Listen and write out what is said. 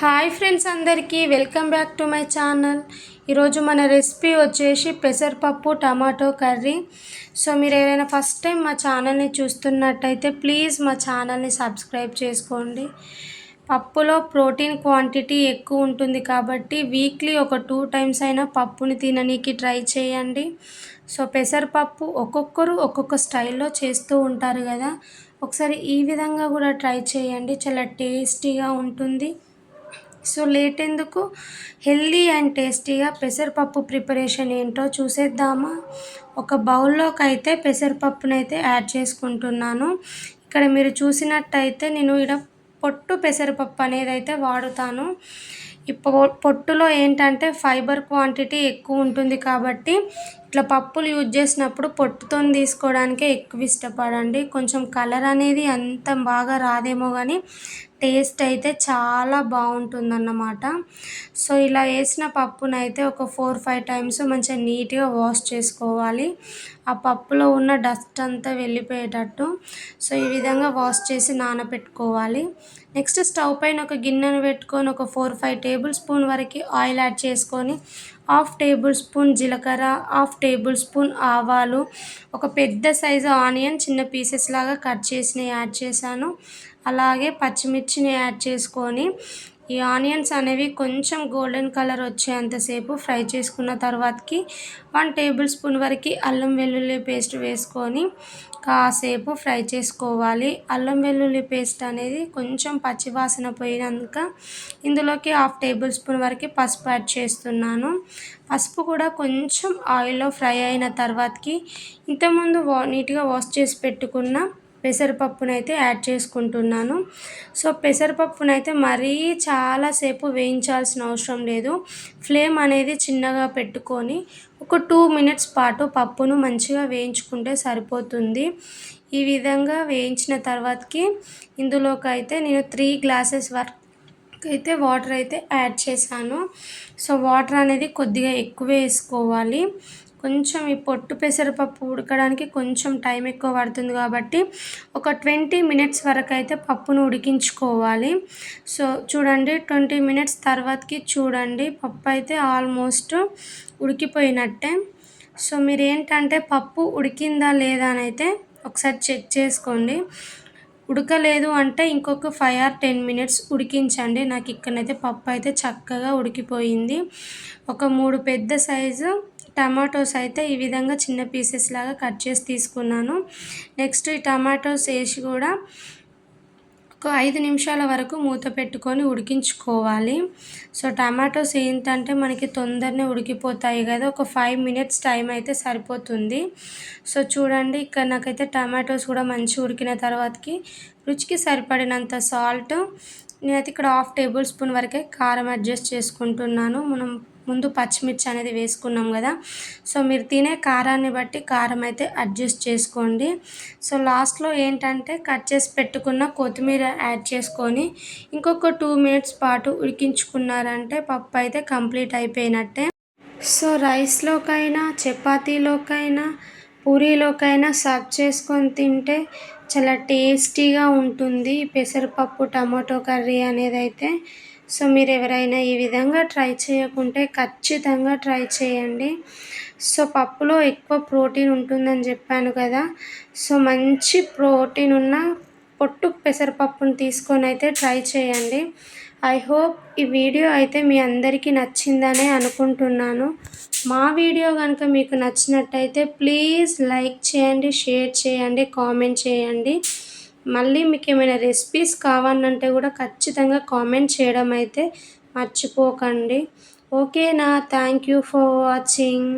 Hi friends అందరికీ welcome back to my channel. ఈరోజు మన రెసిపీ వచ్చేసి పెసరపప్పు టమాటో కర్రీ. సో మీరు ఏదైనా ఫస్ట్ టైం మా ఛానల్ని చూస్తున్నట్టయితే ప్లీజ్ మా ఛానల్ని సబ్స్క్రైబ్ చేసుకోండి. పప్పులో ప్రోటీన్ క్వాంటిటీ ఎక్కువ ఉంటుంది కాబట్టి వీక్లీ ఒక టూ టైమ్స్ అయినా పప్పుని తిననీకి ట్రై చేయండి. సో పెసరపప్పు ఒక్కొక్కరు ఒక్కొక్క స్టైల్లో చేస్తూ ఉంటారు కదా. ఒకసారి ఈ విధంగా కూడా ట్రై చేయండి. చాలా టేస్టీగా ఉంటుంది. సో లేట్ ఎందుకు? హెల్దీ అండ్ టేస్టీగా పెసరపప్పు ప్రిపరేషన్ ఏంటో చూసేద్దామా. ఒక బౌల్లోకి అయితే పెసరపప్పునైతే యాడ్ చేసుకుంటున్నాను. ఇక్కడ మీరు చూసినట్టయితే నేను ఇక్కడ పొట్టు పెసరపప్పు అనేది అయితే వాడుతాను. ఈ పొట్టులో ఏంటంటే ఫైబర్ క్వాంటిటీ ఎక్కువ ఉంటుంది కాబట్టి ఇట్లా పప్పులు యూజ్ చేసినప్పుడు పొట్టుతో తీసుకోవడానికే ఎక్కువ ఇష్టపడండి. కొంచెం కలర్ అనేది అంత బాగా రాదేమో కానీ టేస్ట్ అయితే చాలా బాగుంటుందన్నమాట. సో ఇలా వేసిన పప్పునైతే ఒక ఫోర్ ఫైవ్ టైమ్స్ మంచిగా నీట్గా వాష్ చేసుకోవాలి. ఆ పప్పులో ఉన్న డస్ట్ అంతా వెళ్ళిపోయేటట్టు. సో ఈ విధంగా వాష్ చేసి నానబెట్టుకోవాలి నెక్స్ట్ స్టవ్ పైన ఒక గిన్నెను పెట్టుకొని ఒక ఫోర్ ఫైవ్ టేబుల్ స్పూన్ వరకు ఆయిల్ యాడ్ చేసుకొని హాఫ్ టేబుల్ స్పూన్ జీలకర్ర హాఫ్ టేబుల్ స్పూన్ ఆవాలు ఒక పెద్ద సైజు ఆనియన్ చిన్న పీసెస్ లాగా కట్ చేసినవి యాడ్ చేశాను. అలాగే పచ్చిమిర్చిని యాడ్ చేసుకొని ఈ ఆనియన్స్ అనేవి కొంచెం గోల్డెన్ కలర్ వచ్చేంతసేపు ఫ్రై చేసుకున్న తర్వాతకి వన్ టేబుల్ స్పూన్ వరకు అల్లం వెల్లుల్లి పేస్ట్ వేసుకొని కాసేపు ఫ్రై చేసుకోవాలి. అల్లం వెల్లుల్లి పేస్ట్ అనేది కొంచెం పచ్చివాసన పోయినాక ఇందులోకి హాఫ్ టేబుల్ స్పూన్ వరకు పసుపు యాడ్ చేస్తున్నాను. పసుపు కూడా కొంచెం ఆయిల్లో ఫ్రై అయిన తర్వాతకి ఇంతకుముందు వా నీట్గా వాష్ చేసి పెట్టుకున్న పెసరపప్పునైతే యాడ్ చేసుకుంటున్నాను. సో పెసరపప్పునైతే మరీ చాలాసేపు వేయించాల్సిన అవసరం లేదు. ఫ్లేమ్ అనేది చిన్నగా పెట్టుకొని ఒక టూ మినిట్స్ పాటు పప్పును మంచిగా వేయించుకుంటే సరిపోతుంది. ఈ విధంగా వేయించిన తర్వాతకి ఇందులోకి అయితే నేను త్రీ గ్లాసెస్ వరకు అయితే వాటర్ అయితే యాడ్ చేశాను. సో వాటర్ అనేది కొద్దిగా ఎక్కువ వేసుకోవాలి. కొంచెం ఈ పొట్టు పెసరపప్పు ఉడకడానికి కొంచెం టైం ఎక్కువ పడుతుంది కాబట్టి ఒక ట్వంటీ మినిట్స్ వరకు అయితే పప్పును ఉడికించుకోవాలి. సో చూడండి ట్వంటీ మినిట్స్ తర్వాతకి చూడండి పప్పు అయితే ఆల్మోస్ట్ ఉడికిపోయినట్టే. సో మీరు ఏంటంటే పప్పు ఉడికిందా లేదా అని అయితే ఒకసారి చెక్ చేసుకోండి. ఉడకలేదు అంటే ఇంకొక ఫైవ్ ఆర్ టెన్ మినిట్స్ ఉడికించండి. నాకు ఇక్కడనైతే పప్పు అయితే చక్కగా ఉడికిపోయింది. ఒక మూడు పెద్ద సైజు టమాటోస్ అయితే ఈ విధంగా చిన్న పీసెస్ లాగా కట్ చేసి తీసుకున్నాను. నెక్స్ట్ ఈ టమాటోస్ వేసి కూడా ఒక ఐదు నిమిషాల వరకు మూత పెట్టుకొని ఉడికించుకోవాలి. సో టమాటోస్ ఏంటంటే మనకి తొందరనే ఉడికిపోతాయి కదా. ఒక ఫైవ్ మినిట్స్ టైం అయితే సరిపోతుంది. సో చూడండి ఇక్కడ నాకైతే టమాటోస్ కూడా మంచిగా ఉడికిన తర్వాతకి రుచికి సరిపడినంత సాల్ట్. నేనైతే ఇక్కడ హాఫ్ టేబుల్ స్పూన్ వరకే కారం అడ్జస్ట్ చేసుకుంటున్నాను. మనం ముందు పచ్చిమిర్చి అనేది వేసుకున్నాం కదా. సో మీరు తినే కారాన్ని బట్టి కారం అయితే అడ్జస్ట్ చేసుకోండి. సో లాస్ట్లో ఏంటంటే కట్ చేసి పెట్టుకున్న కొత్తిమీర యాడ్ చేసుకొని ఇంకొక టూ మినిట్స్ పాటు ఉడికించుకున్నారంటే పప్పు అయితే కంప్లీట్ అయిపోయినట్టే. సో రైస్లోకైనా చపాతీలోకైనా పూరీలోకైనా సర్వ్ చేసుకొని తింటే చాలా టేస్టీగా ఉంటుంది. పెసరపప్పు టమాటో కర్రీ అనేది అయితే సో మీరు ఎవరైనా ఈ విధంగా ట్రై చేయకుంటే ఖచ్చితంగా ట్రై చేయండి. సో పప్పులో ఎక్కువ ప్రోటీన్ ఉంటుందని చెప్పాను కదా. సో మంచి ప్రోటీన్ ఉన్న పొట్టు పెసరపప్పును తీసుకొని అయితే ట్రై చేయండి. ఐ హోప్ ఈ వీడియో అయితే మీ అందరికీ నచ్చిందనే అనుకుంటున్నాను. మా వీడియో కనుక మీకు నచ్చినట్టయితే ప్లీజ్ లైక్ చేయండి షేర్ చేయండి కామెంట్ చేయండి. మళ్ళీ మీకు ఏమైనా రెసిపీస్ కావాలంటే కూడా ఖచ్చితంగా కామెంట్ చేయడం అయితే మర్చిపోకండి. ఓకేనా థ్యాంక్ యూ ఫర్ వాచింగ్